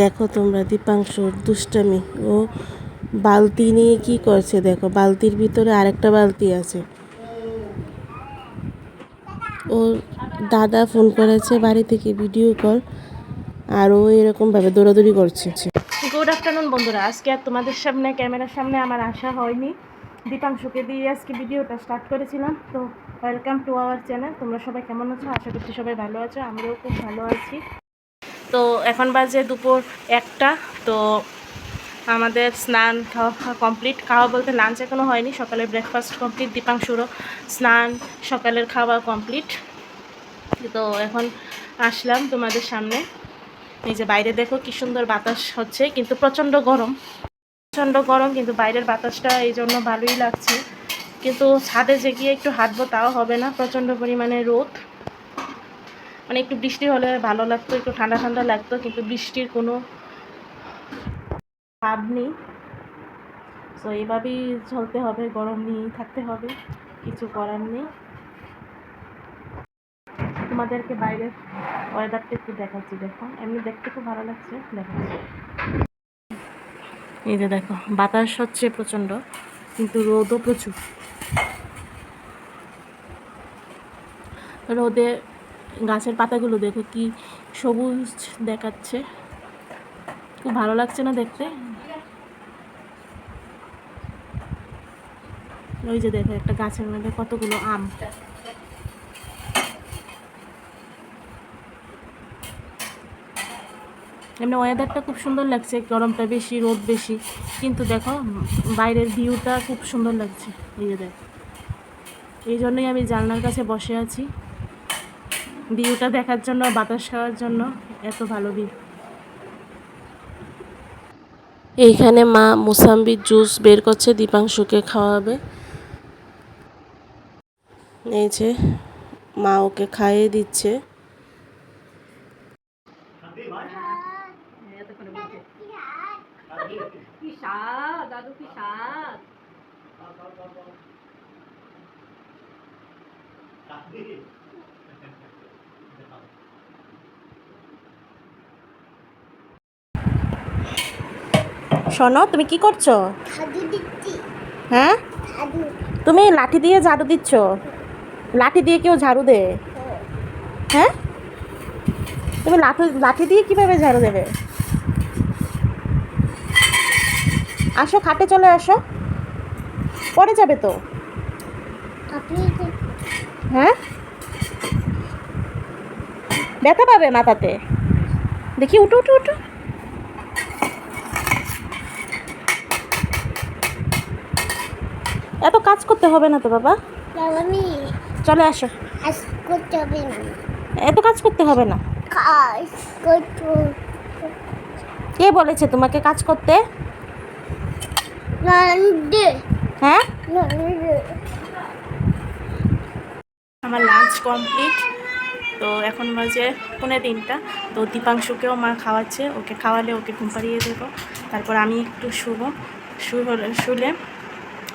দেখো তোমরা দীপাংশুর দুষ্টামি ও বালতি নিয়ে কি করছে দেখো, বালতির ভিতরে আরেকটা বালতি আছে। ও দাদা ফোন করেছে, বাড়ি থেকে ভিডিও কল আর ও এরকমভাবে দৌড়াদৌড়ি করছে। গুড আফটারনুন বন্ধুরা, আজকে আর তোমাদের সামনে, ক্যামেরার সামনে আমার আসা হয়নি। দীপাংশুকে দিয়ে আজকে ভিডিওটা স্টার্ট করেছিলাম, তো ওয়েলকাম টু আওয়ার চ্যানেল তোমরা সবাই কেমন আছো? আশা করছি সবাই ভালো আছো আমরাও খুব ভালো আছি। তো এখন বাজে দুপুর একটা, তো আমাদের স্নান খাওয়া কমপ্লিট। খাওয়া বলতে লাঞ্চ এখনও হয়নি, সকালের ব্রেকফাস্ট কমপ্লিট দীপাংশুরও স্নান, সকালের খাওয়া কমপ্লিট তো এখন আসলাম তোমাদের সামনে। এই যে বাইরে দেখো কি সুন্দর বাতাস হচ্ছে, কিন্তু প্রচণ্ড গরম। প্রচণ্ড গরম, কিন্তু বাইরের বাতাসটা এই জন্য ভালোই লাগছে। কিন্তু ছাদে যে গিয়ে একটু হাঁটবো তাও হবে না, প্রচণ্ড পরিমাণে রোদ। মানে একটু বৃষ্টি হলে ভালো লাগতো, একটু ঠান্ডা ঠান্ডা লাগতো, কিন্তু বৃষ্টির কোনো ভাব নেই। তো এইভাবেই চলতে হবে, গরম নিয়েই থাকতে হবে, কিছু করার নেই। তোমাদেরকে বাইরের ওয়েদারটা একটু দেখাচ্ছি, দেখো। এমনি দেখতে খুব ভালো লাগছে দেখাচ্ছি এই যে দেখো, বাতাস হচ্ছে প্রচণ্ড, কিন্তু রোদও প্রচুর। রোদে গাছের পাতাগুলো দেখো কি সবুজ দেখাচ্ছে। খুব ভালো লাগছে না দেখতে? ওই যে দেখো একটা গাছের মধ্যে কতগুলো আম। এমনি ওয়েদারটা খুব সুন্দর লাগছে, গরমটা বেশি, রোদ বেশি, কিন্তু দেখো বাইরের ভিউটা খুব সুন্দর লাগছে। এই যে দেখো। এই জন্যই আমি জানলার কাছে বসে আছি। ভিউটা দেখার জন্য, বাতাস খাওয়ার জন্য এত ভালো ভিউ এইখানে মা মুসাম্বির জুস বের করছে, দীপাংশুকে খাওয়াবে। এই যে মা ওকে খাইয়ে দিচ্ছে। শোনো তুমি কি করছ? হ্যাঁ? তুমি লাঠি দিয়ে ঝাড়ু দিচ্ছ? লাঠি দিয়ে কেউ ঝাড়ু দে? হ্যাঁ? তুমি লাঠি লাঠি দিয়ে কীভাবে ঝাড়ু দেবে? আসো খাটে চলে আসো। পরে যাবে তো। হ্যাঁ? ব্যথা পাবে মাথাতে। দেখি উঠো উঠো উঠো। এত কাজ করতে হবে না তো বাবা। আমি চলে আসো। এত কাজ করতে হবে না। কে বলেছে তোমাকে কাজ করতে? হ্যাঁ? আমার লাঞ্চ কমপ্লিট তো এখন বাজে পৌনে তিনটা। তো দীপাংশুকেও মা খাওয়াচ্ছে। ওকে খাওয়ালে ওকে ঘুম পাড়িয়ে দেবো। তারপর আমি একটু শুবো। শুলে শুলে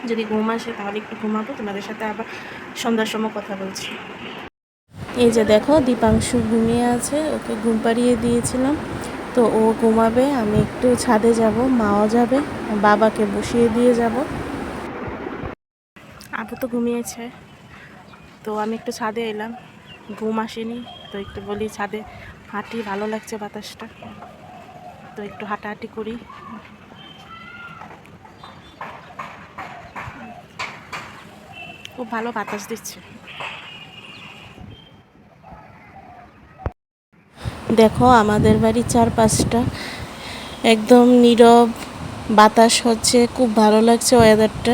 যদি ঘুম আসে তাহলে একটু ঘুমাবো। তোমাদের সাথে আবার সন্ধ্যার সময় কথা বলছি। এই যে দেখো, দীপাংশু ঘুমিয়ে আছে, ওকে ঘুম পাড়িয়ে দিয়েছিলাম। তো ও ঘুমাবে, আমি একটু ছাদে যাব, মাও যাবে, বাবাকে বসিয়ে দিয়ে যাব। আবু তো ঘুমিয়েছে। তো আমি একটু ছাদে এলাম, ঘুম আসেনি। তো একটু বলি ছাদে হাঁটি, ভালো লাগছে বাতাসটা। তো একটু হাঁটাহাঁটি করি। খুব ভালো বাতাস দিচ্ছে। দেখো আমাদের বাড়ির চারপাশটা একদম নীরব, বাতাস হচ্ছে, খুব ভালো লাগছে ওয়েদারটা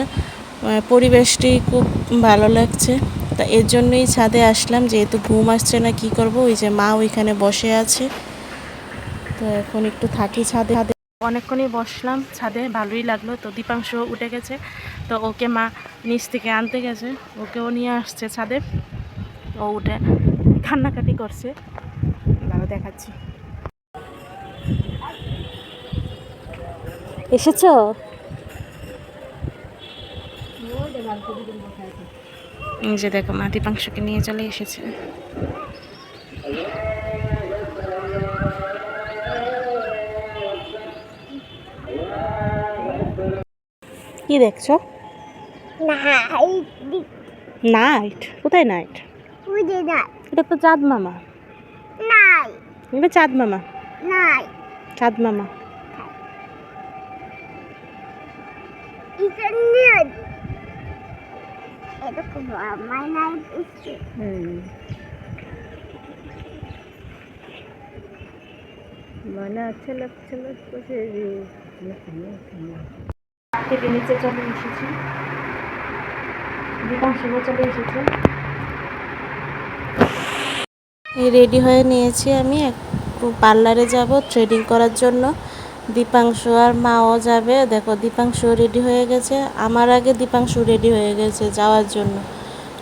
পরিবেশটি খুব ভালো লাগছে। তা এর জন্যই ছাদে আসলাম, যেহেতু ঘুম আসছে না, কি করব? ওই যে মা ওইখানে বসে আছে। তো এখন একটু থাকি ছাদে। ছাদে অনেকক্ষণই বসলাম, ছাদে ভালোই লাগল। তো দীপাংশ উঠে গেছে। তো ওকে মা নিচ থেকে আনতে গেছে। ওকেও নিয়ে আসছে ছাদে। ও উঠে কান্নাকাটি করছে। দাদা দেখাচ্ছি। এসেছ? যে দেখো, মা দীপাংশকে নিয়ে চলে এসেছে। কি দেখছ? নাইট কোথায় নাইট এটা তো চাঁদ মামা। এটা চাঁদ মামা। নাই চাঁদ মামা। বুঝছে মানে আচ্ছা লাগছে লাগছে থেকে নিচে চলে এসেছি। রেডি হয়ে নিয়েছি আমি। একটু পার্লারে যাব থ্রেডিং করার জন্য। দীপাংশু আর মাও যাবে। দেখো, দীপাংশু রেডি হয়ে গেছে। আমার আগে দীপাংশু রেডি হয়ে গেছে যাওয়ার জন্য।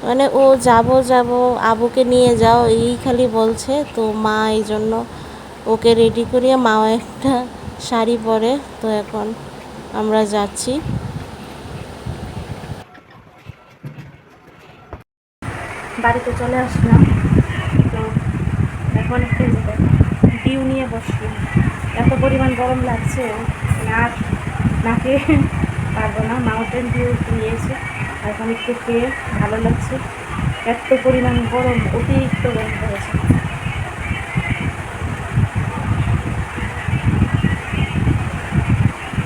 মানে ও যাব যাব, আবুকে নিয়ে যাও, এই খালি বলছে। তো মা এই জন্য ওকে রেডি করিয়ে মাও একটা শাড়ি পরে। তো এখন আমরা যাচ্ছি। বাড়িতে চলে আসলাম। তো এখন একটু ডিউ নিয়ে বসছি। এত পরিমাণ গরম লাগছে, আর নাকে পারব না মাউন্টেন ডিউ নিয়েছি। এখন একটু খেয়ে ভালো লাগছে। এত পরিমাণ গরম, অতিরিক্ত গরম পড়েছে।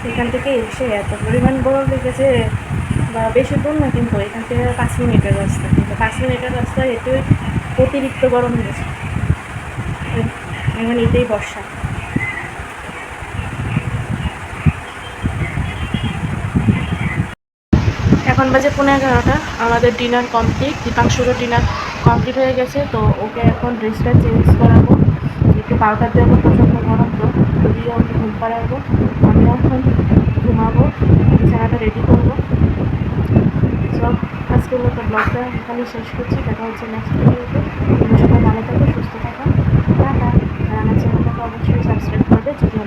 এখান থেকে এসে এত পরিমাণ গরম লেগেছে, বা বেশি দূর না, কিন্তু এখান থেকে পাঁচ মিনিটের রাস্তা। কিন্তু পাঁচ মিনিটের রাস্তা এতে অতিরিক্ত গরম হয়েছে। এখন এতেই বর্ষা। এখন বাজে পনেরো এগারোটা। আমাদের ডিনার কমপ্লিট। দীপাংশুরও ডিনার কমপ্লিট হয়ে গেছে, তো ওকে এখন ড্রেসটা চেঞ্জ করাবো। একটু পাউডার দেবো, প্রচণ্ড গরম তো। ওকে ঘুম পাড়াবো। আমি এখন ঘুমাবো। বিছানাটা রেডি ব্লগটা এখানে শেষ করছি। দেখা হচ্ছে নেক্সট ভিডিওতে সবাই ভালো থাকো, সুস্থ থাকো। টাটা আর আমার চ্যানেলটাকে অবশ্যই সাবস্ক্রাইব করবে যদি